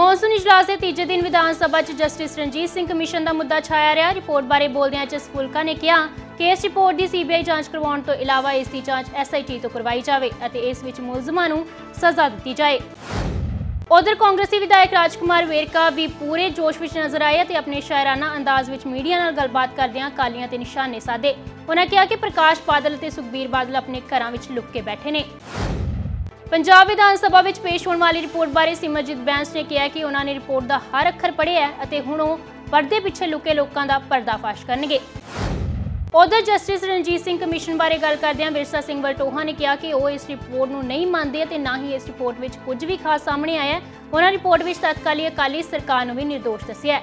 Monsoon ਇਜਲਾਸ ਦੇ ਤੀਜੇ ਦਿਨ ਵਿਧਾਨ ਸਭਾ 'ਚ ਜਸਟਿਸ ਰਣਜੀਤ ਸਿੰਘ ਕਮਿਸ਼ਨ ਦਾ ਮੁੱਦਾ ਛਾਇਆ ਰਿਹਾ। ਰਿਪੋਰਟ ਬਾਰੇ ਬੋਲਦਿਆਂ ਜਸ ਨੇ ਕਿਹਾ ਕਿ ਇਸ ਰਿਪੋਰਟ ਦੀ ਸੀਬੀਆਈ ਜਾਂਚ ਕਰਵਾਉਣ ਤੋਂ ਇਲਾਵਾ ਇਸ ਦੀ ਜਾਂਚ ਐਸਆਈਟੀ ਤੋਂ ਕਰਵਾਈ ਜਾਵੇ ਅਤੇ ਇਸ ਵਿੱਚ ਮੁਲਜ਼ਮਾਂ ਨੂੰ ਸਜ਼ਾ ਦਿੱਤੀ ਜਾਏ। ਉਧਰ ਕਾਂਗਰਸੀ ਵਿਧਾਇਕ ਰਾਜਕੁਮਾਰ ਵੇਰਕਾ ਵੀ ਪੂਰੇ ਜੋਸ਼ ਵਿੱਚ ਨਜ਼ਰ ਆਏ ਅਤੇ ਆਪਣੇ ਸ਼ਾਇਰਾਨਾ ਅੰਦਾਜ਼ ਵਿੱਚ ਮੀਡੀਆ ਨਾਲ ਗੱਲਬਾਤ ਕਰਦਿਆਂ ਕਾਲੀਆਂ ਤੇ ਨਿਸ਼ਾਨੇ ਸਾਧੇ। ਉਹਨਾਂ ਕਿਹਾ ਕਿ ਪ੍ਰਕਾਸ਼ ਬਾਦਲ ਅਤੇ ਸੁਖਬੀਰ ਬਾਦਲ ਆਪਣੇ ਘਰਾਂ ਵਿੱਚ ਲੁੱਕ ਕੇ ਬੈਠੇ ਨੇ। ਪੰਜਾਬ ਵਿਧਾਨ ਸਭਾ ਵਿੱਚ ਪੇਸ਼ ਹੋਣ ਵਾਲੀ ਰਿਪੋਰਟ ਬਾਰੇ ਸਿਮਰਜੀਤ ਬੈਂਸ ਨੇ ਕਿਹਾ ਕਿ ਉਹਨਾਂ ਨੇ ਰਿਪੋਰਟ ਦਾ ਹਰ ਅੱਖਰ ਪੜ੍ਹਿਆ ਹੈ ਅਤੇ ਹੁਣ ਉਹ ਪਰਦੇ ਪਿੱਛੇ ਲੁਕੇ ਲੋਕਾਂ ਦਾ ਪਰਦਾਫਾਸ਼ ਕਰਨਗੇ। ਉਧਰ ਜਸਟਿਸ ਰਣਜੀਤ ਸਿੰਘ ਕਮਿਸ਼ਨ ਬਾਰੇ ਗੱਲ ਕਰਦਿਆਂ ਵਿਰਸਾ ਸਿੰਘ ਵਲਟੋਹਾ ਨੇ ਕਿਹਾ ਕਿ ਉਹ ਇਸ ਰਿਪੋਰਟ ਨੂੰ ਨਹੀਂ ਮੰਨਦੇ ਤੇ ਨਾ ਹੀ ਇਸ ਰਿਪੋਰਟ ਵਿੱਚ ਕੁਝ ਵੀ ਖਾਸ ਸਾਹਮਣੇ ਆਇਆ ਹੈ। ਉਹਨਾਂ ਰਿਪੋਰਟ ਵਿੱਚ ਤਤਕਾਲੀ ਅਕਾਲੀ ਸਰਕਾਰ ਨੂੰ ਵੀ ਨਿਰਦੋਸ਼ ਦੱਸਿਆ ਹੈ।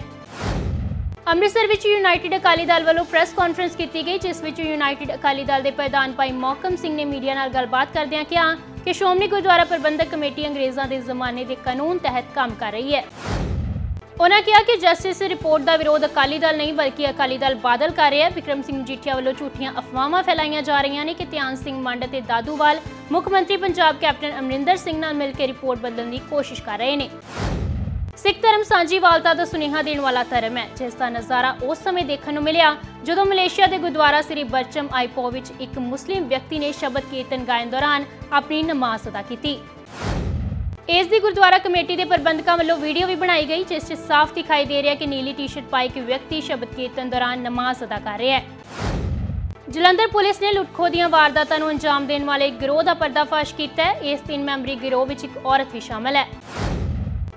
ਅੰਮ੍ਰਿਤਸਰ ਵਿੱਚ ਯੂਨਾਈਟਿਡ ਅਕਾਲੀ ਦਲ ਵੱਲੋਂ ਪ੍ਰੈਸ ਕਾਨਫਰੰਸ ਕੀਤੀ ਗਈ, ਜਿਸ ਵਿੱਚ ਯੂਨਾਈਟਿਡ ਅਕਾਲੀ ਦਲ ਦੇ ਪ੍ਰਧਾਨ ਭਾਈ ਮੌਕਮ ਸਿੰਘ ਨੇ ਮੀਡੀਆ ਨਾਲ ਗੱਲਬਾਤ ਕਰਦਿਆਂ ਕਿਹਾ ਕਿ ਸ਼੍ਰੋਮਣੀ ਗੁਰਦੁਆਰਾ ਪ੍ਰਬੰਧਕ ਕਮੇਟੀ ਅੰਗਰੇਜ਼ਾਂ ਦੇ ਜ਼ਮਾਨੇ ਦੇ ਕਾਨੂੰਨ ਤਹਿਤ ਕੰਮ ਕਰ ਰਹੀ ਹੈ। ਉਹਨਾਂ ਕਿਹਾ ਕਿ ਜਸਟਿਸ ਰਿਪੋਰਟ ਦਾ ਵਿਰੋਧ ਅਕਾਲੀ ਦਲ ਨਹੀਂ, ਬਲਕਿ ਅਕਾਲੀ ਦਲ ਬਾਦਲ ਕਰ ਰਿਹਾ ਹੈ। ਵਿਕਰਮ ਸਿੰਘ ਮਜੀਠੀਆ ਵੱਲੋਂ ਝੂਠੀਆਂ ਅਫਵਾਹਾਂ ਫੈਲਾਈਆਂ ਜਾ ਰਹੀਆਂ ਨੇ ਕਿ ਧਿਆਨ ਸਿੰਘ ਮੰਡ ਅਤੇ ਦਾਦੂਵਾਲ ਮੁੱਖ ਮੰਤਰੀ ਪੰਜਾਬ ਕੈਪਟਨ ਅਮਰਿੰਦਰ ਸਿੰਘ ਨਾਲ ਮਿਲ ਕੇ ਰਿਪੋਰਟ ਬਦਲਣ ਦੀ ਕੋਸ਼ਿਸ਼ ਕਰ ਰਹੇ ਨੇ। ਸਿੱਖ ਧਰਮ ਸਾਂਝੀਵਾਲਤਾ ਦਾ ਸੁਨੇਹਾ ਦੇਣ ਵਾਲਾ ਧਰਮ ਹੈ, ਜਿਸ ਦਾ ਨਜ਼ਾਰਾ ਉਸ ਸਮੇਂ ਦੇਖਣ ਨੂੰ ਮਿਲਿਆ ਜਦੋਂ ਮਲੇਸ਼ੀਆ ਦੇ ਗੁਰਦੁਆਰਾ ਸ੍ਰੀ ਬਰਚਮ ਆਈਪੋ ਵਿੱਚ ਇੱਕ ਮੁਸਲਿਮ ਵਿਅਕਤੀ ਨੇ ਸ਼ਬਦ ਕੀਰਤਨ ਗਾਇਨ ਦੌਰਾਨ ਆਪਣੀ ਨਮਾਜ਼ ਅਦਾ ਕੀਤੀ। ਇਸ ਦੀ ਗੁਰਦੁਆਰਾ ਕਮੇਟੀ ਦੇ ਪ੍ਰਬੰਧਕਾਂ ਵੱਲੋਂ ਵੀਡੀਓ ਵੀ ਬਣਾਈ ਗਈ, ਜਿਸ 'ਚ ਸਾਫ਼ ਦਿਖਾਈ ਦੇ ਰਿਹਾ ਕਿ ਨੀਲੀ ਟੀ-ਸ਼ਰਟ ਪਾਏ ਇੱਕ ਵਿਅਕਤੀ ਸ਼ਬਦ ਕੀਰਤਨ ਦੌਰਾਨ ਨਮਾਜ਼ ਅਦਾ ਕਰ ਰਿਹਾ ਹੈ। ਜਲੰਧਰ ਪੁਲਿਸ ਨੇ ਲੁੱਟਖੋ ਦੀਆਂ ਵਾਰਦਾਤਾਂ ਨੂੰ ਅੰਜਾਮ ਦੇਣ ਵਾਲੇ ਗਿਰੋਹ ਦਾ ਪਰਦਾਫਾਸ਼ ਕੀਤਾ ਹੈ। ਇਸ ਤਿੰਨ ਮੈਂਬਰੀ ਗਿਰੋਹ ਵਿੱਚ ਇੱਕ ਔਰਤ ਵੀ ਸ਼ਾਮਲ ਹੈ।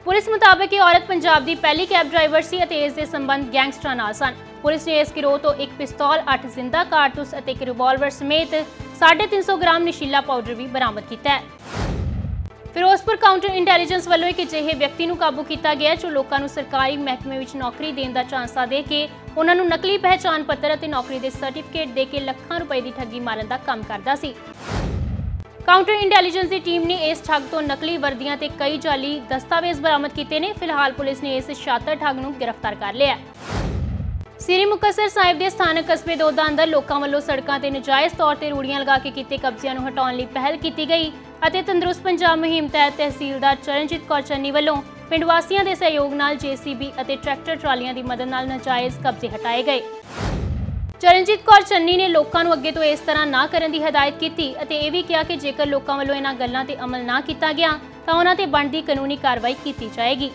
ਪੁਲਿਸ ਮੁਤਾਬਕ ਇਹ ਔਰਤ ਪੰਜਾਬ ਦੀ ਪਹਿਲੀ ਕੈਬ ਡਰਾਈਵਰ ਸੀ ਅਤੇ ਇਸ ਦੇ ਸੰਬੰਧ ਗੈਂਗਸਟਰਾਂ ਨਾਲ ਸਨ। ਪੁਲਿਸ ਨੇ ਇਸ ਗਿਰੋਹ ਤੋਂ ਇੱਕ ਪਿਸਤੌਲ 8 ਜ਼ਿੰਦਾ ਕਾਰਤੂਸ ਅਤੇ ਇੱਕ ਰਿਵਾਲਵਰ ਸਮੇਤ 350 ਗ੍ਰਾਮ ਨਸ਼ੀਲਾ ਪਾਊਡਰ ਵੀ ਬਰਾਮਦ ਕੀਤਾ ਹੈ। ਫਿਰੋਜ਼ਪੁਰ ਕਾਊਂਟਰ ਇੰਟੈਲੀਜੈਂਸ ਵੱਲੋਂ ਇੱਕ ਅਜਿਹੇ ਵਿਅਕਤੀ ਨੂੰ ਕਾਬੂ ਕੀਤਾ ਗਿਆ ਜੋ ਲੋਕਾਂ ਨੂੰ ਸਰਕਾਰੀ ਮਹਿਕਮੇ ਵਿੱਚ ਨੌਕਰੀ ਦੇਣ ਦਾ ਚਾਂਸਾ ਦੇ ਕੇ ਉਹਨਾਂ ਨੂੰ ਨਕਲੀ ਪਹਿਚਾਣ ਪੱਤਰ ਅਤੇ ਨੌਕਰੀ ਦੇ ਸਰਟੀਫਿਕੇਟ ਦੇ ਕੇ ਲੱਖਾਂ ਰੁਪਏ ਦੀ ਠੱਗੀ ਮਾਰਨ ਦਾ ਕੰਮ ਕਰਦਾ ਸੀ। ਕਾਊਂਟਰ ਇੰਟੈਲੀਜੈਂਸ ਦੀ ਟੀਮ ਨੇ ਇਸ ਠੱਗ ਤੋਂ ਨਕਲੀ ਵਰਦੀਆਂ ਤੇ ਕਈ ਜਾਲੀ ਦਸਤਾਵੇਜ਼ ਬਰਾਮਦ ਕੀਤੇ ਨੇ। ਫਿਲਹਾਲ ਪੁਲਿਸ ਨੇ ਇਸ ਸ਼ਾਤਰ ਠੱਗ ਨੂੰ ਗ੍ਰਿਫਤਾਰ ਕਰ ਲਿਆ ਸ੍ਰੀ ਮੁਕਤਸਰ ਸਾਹਿਬ ਦੇ ਸਥਾਨਕ ਕਸਬੇ ਦੋਦਾ ਅੰਦਰ ਲੋਕਾਂ ਵੱਲੋਂ ਸੜਕਾਂ ਤੇ ਨਜਾਇਜ਼ ਤੌਰ ਤੇ ਰੂੜੀਆਂ ਲਗਾ ਕੇ ਕੀਤੇ ਕਬਜ਼ਿਆਂ ਨੂੰ ਹਟਾਉਣ ਲਈ ਪਹਿਲ ਕੀਤੀ ਗਈ ਅਤੇ ਤੰਦਰੁਸਤ ਪੰਜਾਬ ਮੁਹਿੰਮ ਤਹਿਤ ਤਹਿਸੀਲਦਾਰ ਚਰਨਜੀਤ ਕੌਰ ਚੰਨੀ ਵੱਲੋਂ ਪਿੰਡ ਵਾਸੀਆਂ ਦੇ ਸਹਿਯੋਗ ਨਾਲ ਜੀਸੀਬੀ ਅਤੇ ਟਰੈਕਟਰ ਟਰਾਲੀਆਂ ਦੀ ਮਦਦ ਨਾਲ ਨਜਾਇਜ਼ ਕਬਜ਼ੇ ਹਟਾਏ ਗਏ। ਚਰਨਜੀਤ ਕੌਰ ਚੰਨੀ ਨੇ ਲੋਕਾਂ ਨੂੰ ਅੱਗੇ ਤੋਂ ਇਸ ਤਰ੍ਹਾਂ ਨਾ ਕਰਨ ਦੀ ਹਦਾਇਤ ਕੀਤੀ ਅਤੇ ਇਹ ਵੀ ਕਿਹਾ ਕਿ ਜੇਕਰ ਲੋਕਾਂ ਵੱਲੋਂ ਇਹਨਾਂ ਗੱਲਾਂ ਤੇ ਅਮਲ ਨਾ ਕੀਤਾ ਗਿਆ ਤਾਂ ਉਹਨਾਂ ਤੇ ਬਣਦੀ ਕਾਨੂੰਨੀ ਕਾਰਵਾਈ ਕੀਤੀ ਜਾਏਗੀ।